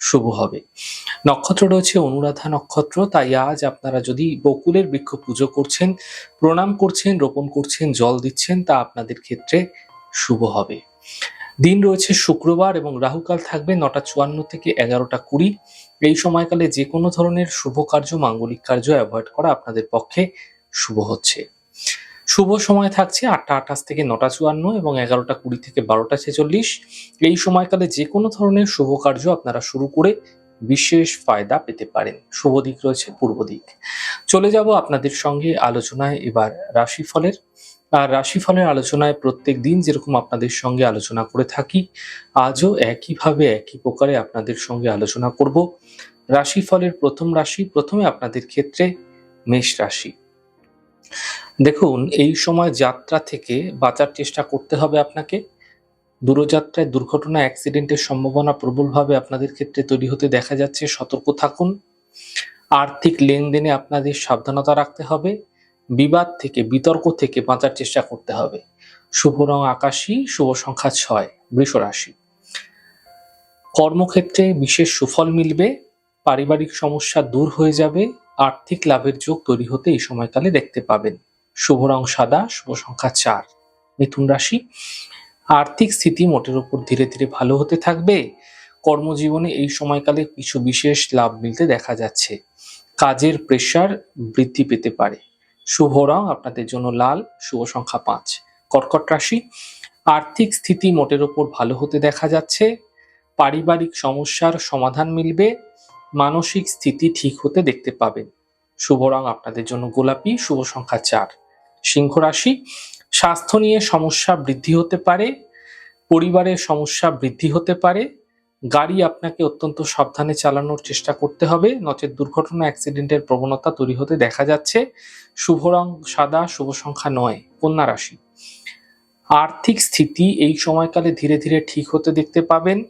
শুভ হবে। নক্ষত্র রয়েছে অনুরাধা নক্ষত্র, তাই আজ আপনারা যদি বকুলের বৃক্ষ পুজো করছেন, প্রণাম করছেন, রোপণ করছেন, জল দিচ্ছেন, তা আপনাদের ক্ষেত্রে শুভ হবে। দিন রয়েছে শুক্রবার এবং রাহুকাল থাকবে নটা চুয়ান্ন থেকে এগারোটা কুড়ি। এই সময়কালে যে কোনো ধরনের শুভ কার্য, মাঙ্গলিক কার্য অ্যাভয়েড করা আপনাদের পক্ষে শুভ হচ্ছে। শুভ সময় থাকছে আটটা আঠাশ থেকে নটা চুয়ান্ন এবং এগারোটা কুড়ি থেকে বারোটা ছেচল্লিশ। এই সময়কালে যে কোনো ধরনের শুভ কার্য আপনারা শুরু করে বিশেষ ফায়দা পেতে পারেন। শুভ দিক রয়েছে পূর্ব দিক। চলে যাব আপনাদের সঙ্গে আলোচনায় এবার রাশিফলের। আর রাশিফলের আলোচনায় প্রত্যেক দিন যেরকম আপনাদের সঙ্গে আলোচনা করে থাকি, আজও একইভাবে একই প্রকারে আপনাদের সঙ্গে আলোচনা করব। রাশিফলের প্রথম রাশি, প্রথমে আপনাদের ক্ষেত্রে মেষ রাশি। দেখুন, এই সময় যাত্রা থেকে বাঁচার চেষ্টা করতে হবে আপনাকে। দূরযাত্রায় দুর্ঘটনা, অ্যাক্সিডেন্টের সম্ভাবনা প্রবলভাবে আপনাদের ক্ষেত্রে তৈরি হতে দেখা যাচ্ছে। সতর্ক থাকুন। আর্থিক লেনদেনে আপনাদের সাবধানতা রাখতে হবে। বিবাদ থেকে, বিতর্ক থেকে বাঁচার চেষ্টা করতে হবে। শুভ রং আকাশী, শুভ সংখ্যা ছয়, বৃষ রাশি। কর্মক্ষেত্রে বিশেষ সুফল মিলবে। পারিবারিক সমস্যা দূর হয়ে যাবে। আর্থিক লাভের যোগ তৈরি হতে এই সময়কালে দেখতে পাবেন। শুভ রং সাদা, শুভ সংখ্যা চার। মিথুন রাশি, আর্থিক স্থিতি মোটের উপর ধীরে ধীরে ভালো হতে থাকবে। কর্মজীবনে এই সময়কালে কিছু বিশেষ লাভ মিলতে দেখা যাচ্ছে। কাজের প্রেশার বৃদ্ধি পেতে পারে। শুভ রং আপনাদের জন্য লাল, শুভ সংখ্যা পাঁচ। কর্কট রাশি, আর্থিক স্থিতি মোটের ওপর ভালো হতে দেখা যাচ্ছে। পারিবারিক সমস্যার সমাধান মিলবে। মানসিক স্থিতি ঠিক হতে দেখতে পাবেন। শুভ রং আপনাদের জন্য গোলাপি, শুভ সংখ্যা চার। সিংহ রাশি, স্বাস্থ্য নিয়ে সমস্যা বৃদ্ধি হতে পারে, পরিবারের সমস্যা বৃদ্ধি হতে পারে, গাড়ি আপনাকে অত্যন্ত সাবধানে চালানোর চেষ্টা করতে হবে, নচেত দুর্ঘটনা, অ্যাক্সিডেন্টের প্রবণতা তৈরি হতে দেখা যাচ্ছে। শুভ রং সাদা, শুভ সংখ্যা নয়, কন্যা রাশি। আর্থিক স্থিতি এই সময়কালে ধীরে ধীরে ঠিক হতে দেখতে পাবেন।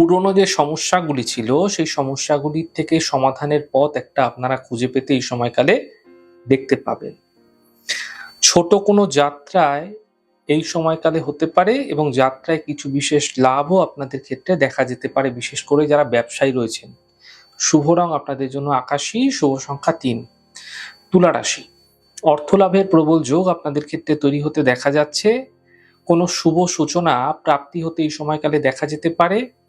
পুরনো যে সমস্যাগুলি ছিল, সেই সমস্যাগুলির থেকে সমাধানের পথ একটা আপনারা খুঁজে পেতে এই সময়কালে দেখতে পাবেন। ছোট কোনো যাত্রায় এই সময়কালে হতে পারে এবং যাত্রায় কিছু বিশেষ লাভও আপনাদের ক্ষেত্রে দেখা যেতে পারে, বিশেষ করে যারা ব্যবসায়ী রয়েছেন। শুভ রং আপনাদের জন্য আকাশী, শুভ সংখ্যা তিন। তুলা রাশি। অর্থ লাভের প্রবল যোগ আপনাদের ক্ষেত্রে তৈরি হতে দেখা যাচ্ছে। কোনো শুভ সূচনা প্রাপ্তি হতে এই সময়কালে দেখা যেতে পারে।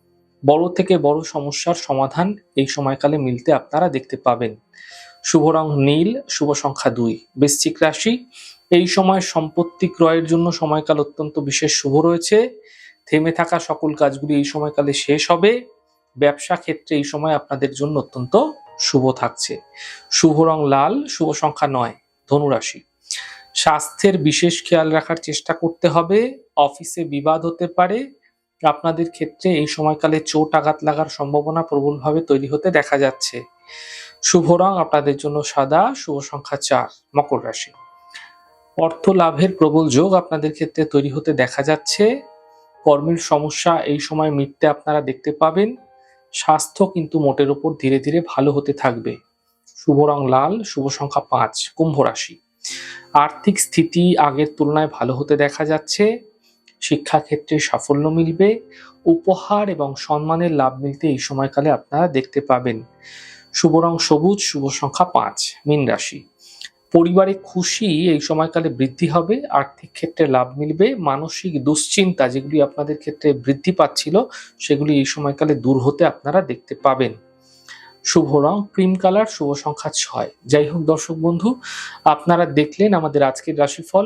বড় থেকে বড় সমস্যার সমাধান এই সময়কালে মিলতে আপনারা দেখতে পাবেন। শুভ রং নীল, শুভ সংখ্যা দুই। বৃশ্চিক রাশি, এই সময় সম্পত্তি ক্রয়ের জন্য সময়কাল অত্যন্ত বিশেষ শুভ রয়েছে। থেমে থাকা সকল কাজগুলি এই সময়কালে শেষ হবে। ব্যবসা ক্ষেত্রে এই সময় আপনাদের জন্য অত্যন্ত শুভ থাকছে। শুভ রং লাল, শুভ সংখ্যা নয়, ধনুরাশি। স্বাস্থ্যের বিশেষ খেয়াল রাখার চেষ্টা করতে হবে। অফিসে বিবাদ হতে পারে আপনাদের ক্ষেত্রে এই সময়কালে চোট আঘাত লাগার সম্ভাবনা প্রবলভাবে তৈরি হতে দেখা যাচ্ছে। শুভ রং আপনাদের জন্য সাদা, শুভ সংখ্যা চার, মকর রাশি। অর্থ লাভের প্রবল যোগ আপনাদের ক্ষেত্রে তৈরি হতে দেখা যাচ্ছে। কর্মের সমস্যা এই সময় মিটতে আপনারা দেখতে পাবেন। স্বাস্থ্য কিন্তু মোটের উপর ধীরে ধীরে ভালো হতে থাকবে। শুভ রং লাল, শুভ সংখ্যা পাঁচ, কুম্ভ রাশি। আর্থিক স্থিতি আগের তুলনায় ভালো হতে দেখা যাচ্ছে। শিক্ষাক্ষেত্রে সাফল্য মিলবে, উপহার এবং সম্মানের লাভ মিলতে এই সময়কালে আপনারা দেখতে পাবেন। শুভ রং সবুজ, শুভ সংখ্যা পাঁচ, মীন রাশি। পরিবারে খুশি এই সময়কালে বৃদ্ধি হবে, আর্থিক ক্ষেত্রে লাভ মিলবে, মানসিক দুশ্চিন্তা যেগুলি আপনাদের ক্ষেত্রে বৃদ্ধি পাচ্ছিল, সেগুলি এই সময়কালে দূর হতে আপনারা দেখতে পাবেন। শুভ রং, ক্রিম কালার, শুভ সংখ্যা ছয়। যাই হোক দর্শক বন্ধু, আপনারা দেখলেন আমাদের আজকের রাশিফল।